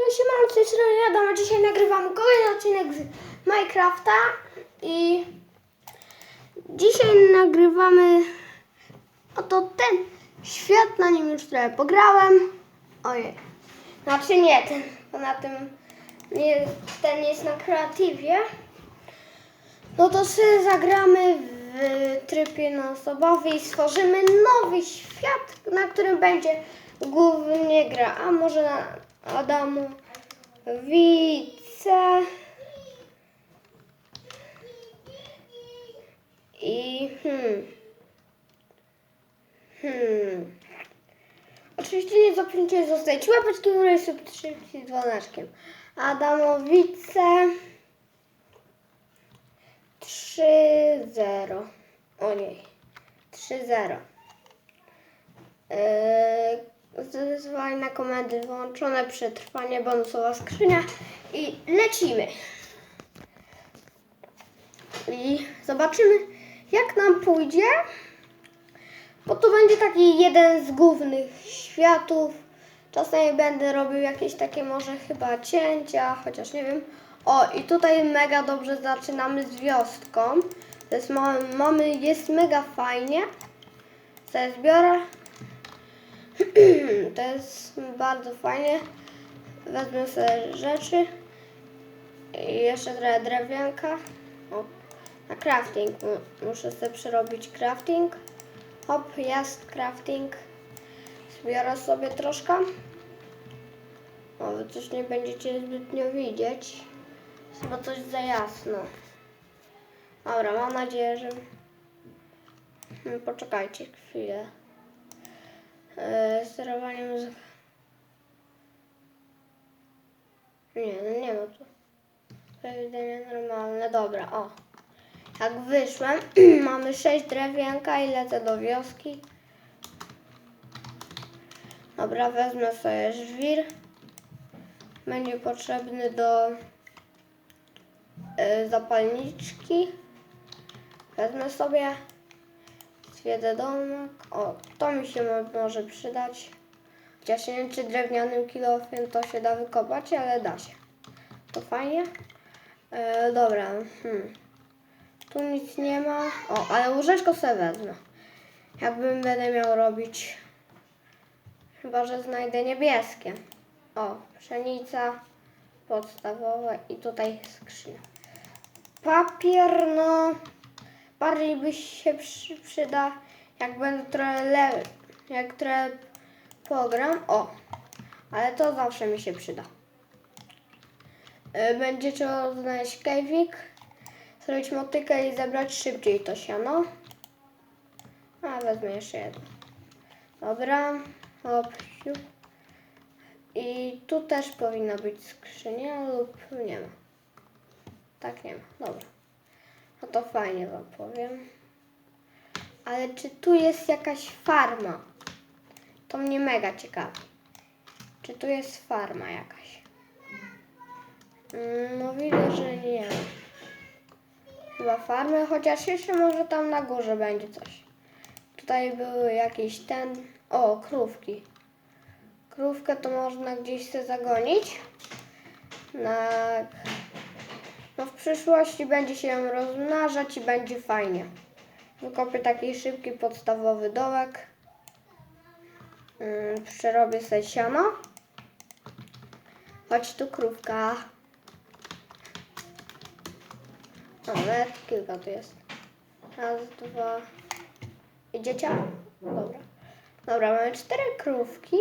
Ja się mam z tej strony a dzisiaj nagrywamy kolejny odcinek z Minecrafta i dzisiaj nagrywamy oto ten świat, na nim już trochę pograłem. Ojej, znaczy nie ten, bo na tym nie, ten jest na kreatywie. No to sobie zagramy w trybie non-stopowy i stworzymy nowy świat, na którym będzie głównie gra. A może na Adamu Wice i hmm. Hmm. Oczywiście nie zapomnijcie zostawić łapeczki w górę i subskrypcji z dzwoneczkiem. Adamowice 3-0. O nie. 3-0. Yy, Na komendy wyłączone, przetrwanie, bonusowa skrzynia i lecimy. I zobaczymy, jak nam pójdzie. Bo to będzie taki jeden z głównych światów. Czasami będę robił jakieś takie może chyba cięcia, chociaż nie wiem. O, i tutaj mega dobrze zaczynamy z wiostką. To jest, mamy, jest mega fajnie. Teraz biorę. To jest bardzo fajnie. Wezmę sobie rzeczy. I jeszcze trochę drewienka. O, na crafting. Mu- Muszę sobie przerobić crafting. Hop, jest crafting. Zbiorę sobie troszkę. O, wy coś nie będziecie zbytnio widzieć. Chyba coś za jasno. Dobra, mam nadzieję, że... Hmm, Poczekajcie chwilę. Eee, sterowanie muzyki. Nie, no nie ma tu. Przewidzenie normalne. Dobra, o. Jak wyszłem, mamy 6 drewienka i lecę do wioski. Dobra, wezmę sobie żwir. Będzie potrzebny do y, zapalniczki. Wezmę sobie. Zwiedzę domek. O, to mi się mo- może przydać. Chociaż nie wiem, czy drewnianym kilofem to się da wykopać, ale da się. To fajnie. E, dobra. Hmm. Tu nic nie ma. O, ale łóżeczko sobie wezmę. Jakbym będę miał robić. Chyba, że znajdę niebieskie. O, pszenica podstawowa i tutaj skrzynia. Papier, no. Bardziej by się przy, przyda, jak będę trochę le, jak trochę pogram. O, ale to zawsze mi się przyda. Y, Będzie trzeba znaleźć kejwik, zrobić motykę i zebrać szybciej to siano. A, wezmę jeszcze jedno. Dobra, hop. I tu też powinna być skrzynia lub nie ma. Tak nie ma, dobra. No to fajnie wam powiem. Ale czy tu jest jakaś farma? To mnie mega ciekawi. Czy tu jest farma jakaś? Mm, No widzę, że nie. Chyba farmy, chociaż jeszcze może tam na górze będzie coś. Tutaj były jakieś ten... O, krówki. Krówkę to można gdzieś sobie zagonić. Na... Przyszłości będzie się rozmnażać i będzie fajnie. Wykopię taki szybki, podstawowy dołek. Ym, Przerobię sobie siano. Chodź tu krówka. Nawet kilka tu jest. Raz, dwa. Idziecie? Dobra. Dobra, mamy cztery krówki.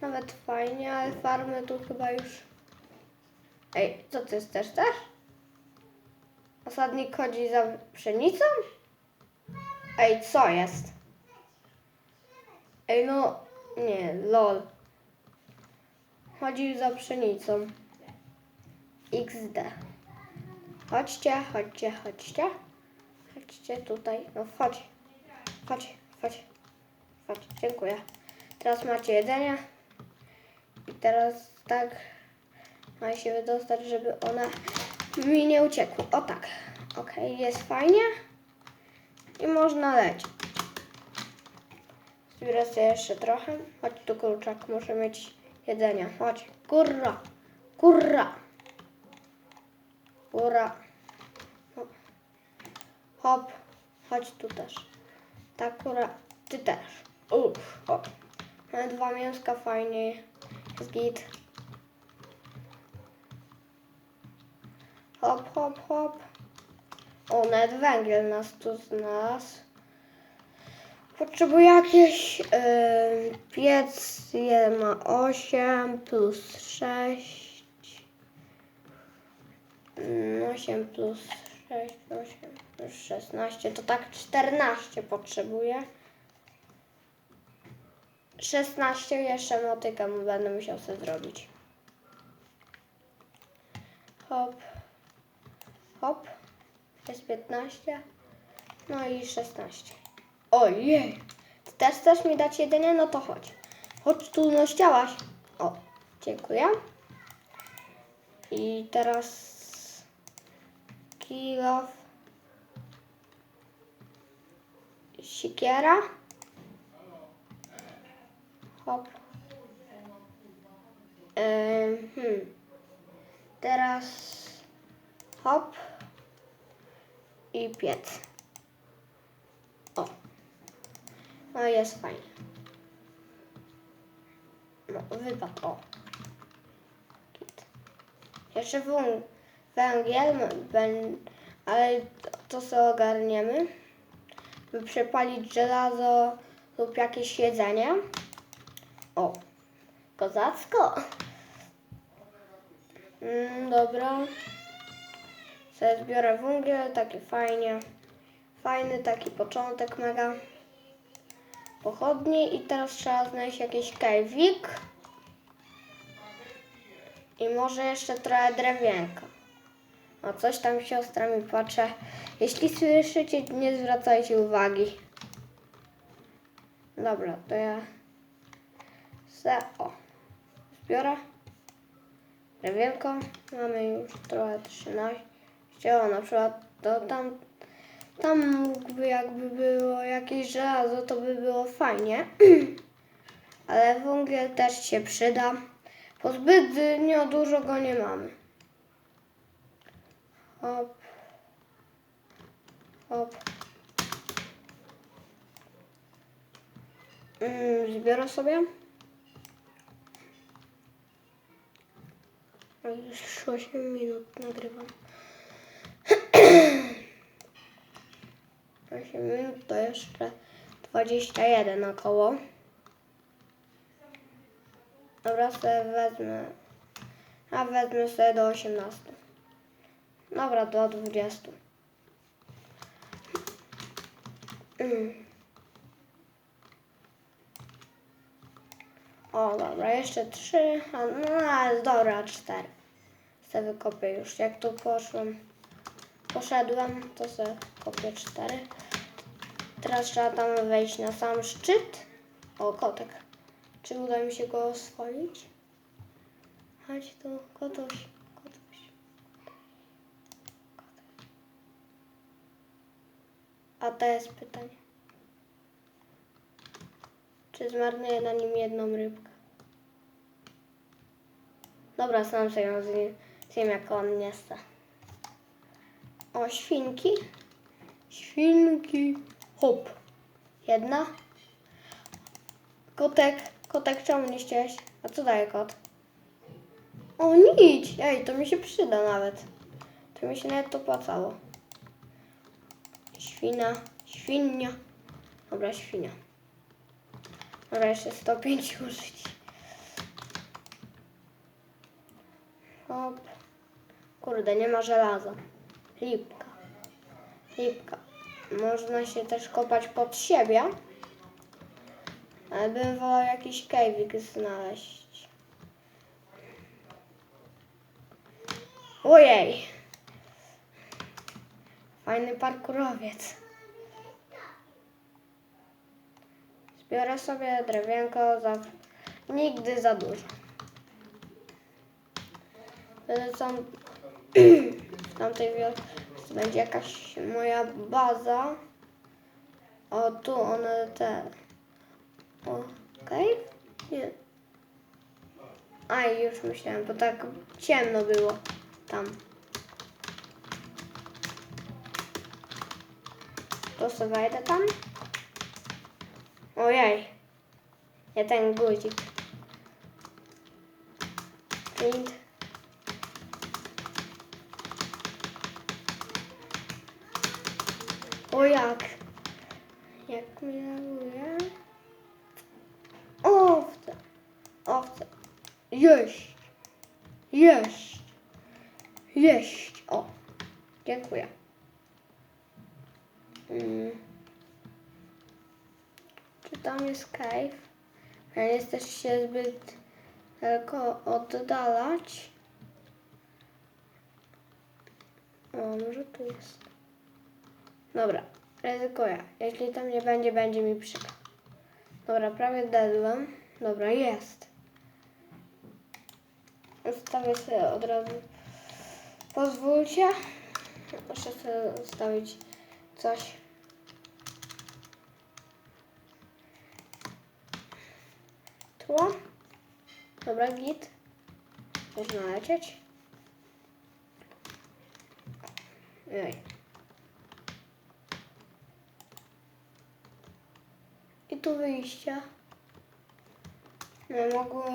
Nawet fajnie, ale farmy tu chyba już... Ej, co ty chcesz też? Osadnik chodzi za pszenicą? Ej, co jest? Ej, no... Nie, lol. Chodzi za pszenicą. XD. Chodźcie, chodźcie, chodźcie. Chodźcie tutaj. No chodź. Chodź, chodź. Chodź, dziękuję. Teraz macie jedzenie. I teraz tak ma się wydostać, żeby ona mi nie uciekła. O tak. Okej, jest fajnie. I można lecieć. Zbiorę sobie jeszcze trochę. Chodź tu kurczak, muszę mieć jedzenia. Chodź. Kurra. Kurra. Kurra. Hop. Chodź tu też. Ta kura. Ty też. Uff. Hop. Mamy dwa mięska fajnie. Jest git. Hop, hop, hop. O, nawet węgiel nas tu znalazł. Potrzebuję jakieś yy, piec jeden ma 8 plus 6. 8 plus 6, 8 plus 16, to tak 14 potrzebuję. 16 jeszcze motykę będę musiał sobie zrobić. Hop, hop, jest 15, no i 16. Ojej, ty też chcesz mi dać jedynie? No to chodź. Chodź tu, no chciałaś. O, dziękuję. I teraz kilof, sikiera. Hop. Ym, hmm. Teraz hop i piec. O. No jest fajnie. No, wypadł. O. Jeszcze węgiel, ben, ale to, to sobie ogarniemy. By przepalić żelazo lub jakieś jedzenie. O, kozacko. Mm, dobra. Sobie zbiorę węgiel, taki fajnie. Fajny taki początek mega. Pochodnie i teraz trzeba znaleźć jakiś kajwik. I może jeszcze trochę drewienka. O, coś tam siostra mi patrzę. Jeśli słyszycie, nie zwracajcie uwagi. Dobra, to ja se, o, zbiorę. Drewienko. Mamy już trochę 13. O, na przykład to tam, tam mógłby jakby było jakieś żelazo, to by było fajnie. Ale węgiel też się przyda. Bo zbytnio dużo go nie mamy. Hop. Hop. Mm, zbiorę sobie. Już 8 minut nagrywam. 8 minut to jeszcze 21 około. Dobra, sobie wezmę. A wezmę sobie do 18. Dobra, do 20. Mm. O, dobra, jeszcze 3. A, no, ale dobra, 4. Se wykopię już. Jak tu poszłem, poszedłem, to se kopię 4. Teraz trzeba tam wejść na sam szczyt. O, kotek. Czy uda mi się go oswoić? Chodź tu, kotuś, kotuś. A to jest pytanie. Czy zmarnuję na nim jedną rybkę? Dobra, sam sobie ją zjem, jak on nie chce. O, świnki. Świnki. Hop. Jedna. Kotek. Kotek, czemu nie chciałeś? A co daje kot? O, nic. Ej, to mi się przyda nawet. To mi się nawet opłacało. Świna. Świnia. Dobra, świnia. Dobra, jeszcze 105 użyć. Hop. Kurde, nie ma żelaza. Lipka. Lipka. Można się też kopać pod siebie. Ale bym wolał jakiś kejwik znaleźć. Ojej. Fajny parkurowiec. Zbiorę sobie drewienko za... Nigdy za dużo. Wtedy są... w tamtej wiosce będzie jakaś moja baza. O, tu one te... Okej? Nie. A, już myślałem, bo tak ciemno było tam. To sobie wejdę tam. Ojej. Ja ten guzik. Print. O jak? Jak mi laguje? Owce. Owce. Jeść. Jeść. Jeść. O. Dziękuję. Mm. Czy tam jest cave? Ja nie chcę się zbyt daleko oddalać. O, może tu jest. Dobra, ryzykuję. Jeśli tam nie będzie, będzie mi przykro. Dobra, prawie dedłem. Dobra, jest. Ustawię sobie od razu. Pozwólcie. Muszę sobie ustawić coś. Tło. Dobra, git. Można lecieć. Ej. I tu wyjścia. No, mogły,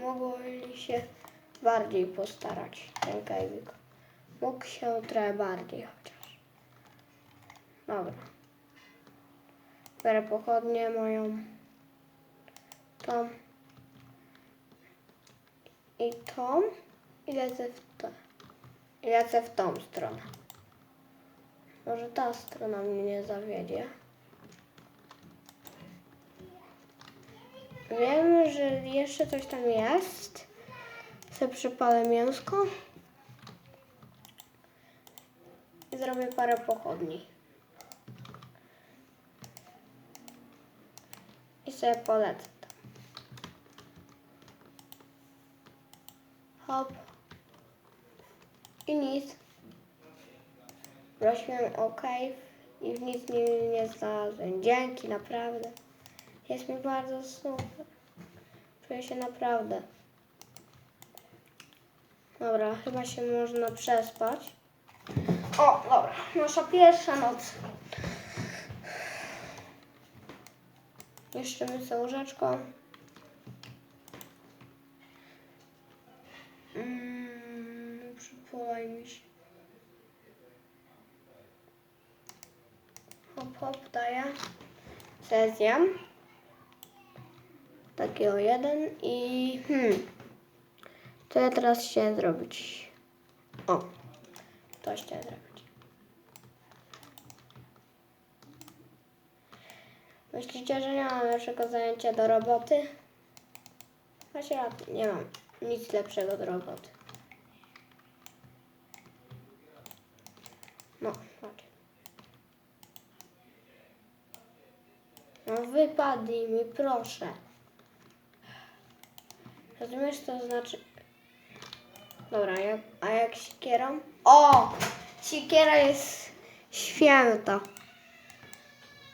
mogli się bardziej postarać, ten kajwik. Mógł się trochę bardziej chociaż. Dobra. Biorę pochodnie moją. Tą. I tą. I lecę w tę. I lecę w tą stronę. Może ta strona mnie nie zawiedzie. Wiem, że jeszcze coś tam jest. Se przypalę mięsko. I zrobię parę pochodni. I sobie polecę. Hop. I nic. Prosiłem o i w nic nie, nie znalazłem. Dzięki, naprawdę. Jest mi bardzo super. Czuję się naprawdę. Dobra, chyba się można przespać. O, dobra, nasza pierwsza noc. Jeszcze sobie łóżeczko. Mm, przypływaj mi się. Hop, hop, daję. Sezjam. Takiego jeden i hmm. Co ja teraz chciałem zrobić? O, to chciałem zrobić. Myślicie, że nie mam lepszego zajęcia do roboty? Rację, nie mam nic lepszego do roboty. No, chodź. No wypadnij mi, proszę. Rozumiesz, co znaczy... Dobra, jak, a jak siekierą? O! Siekiera jest święta.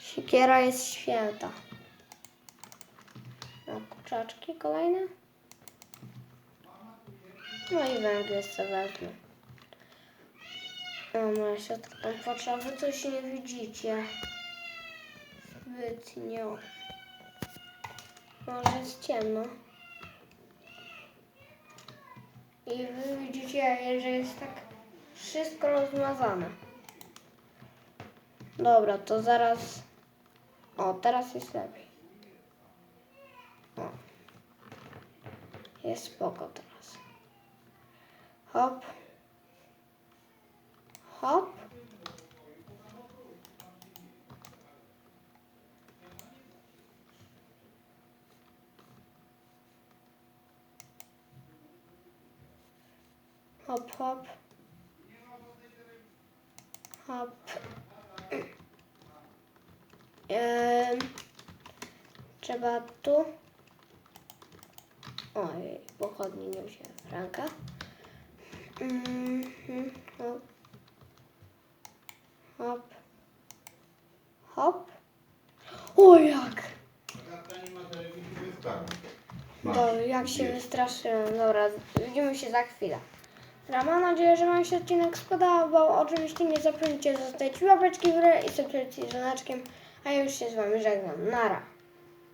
Siekiera jest święta. O, kurczaczki kolejne. No i węgiel sobie wezmę. O, moja siostra tam patrzę, wy coś nie widzicie. Zbytnio. Może jest ciemno. I wy widzicie, że jest tak wszystko rozmazane. Dobra, to zaraz. O, teraz jest lepiej. O. Jest spoko teraz. Hop. Hop. Hop, hop. Hop. Trzeba tu. Oj, pochodni nie wziąłem. Franka. Mhm, hop. Hop. Hop. O jak! To jak się wystraszyłem. Dobra, widzimy się za chwilę. Dobra, mam nadzieję, że Wam się odcinek spodobał. Oczywiście nie zapomnijcie zostawić łapeczki w górę i subskrypcji z dzwoneczkiem. A ja już się z Wami żegnam. Nara.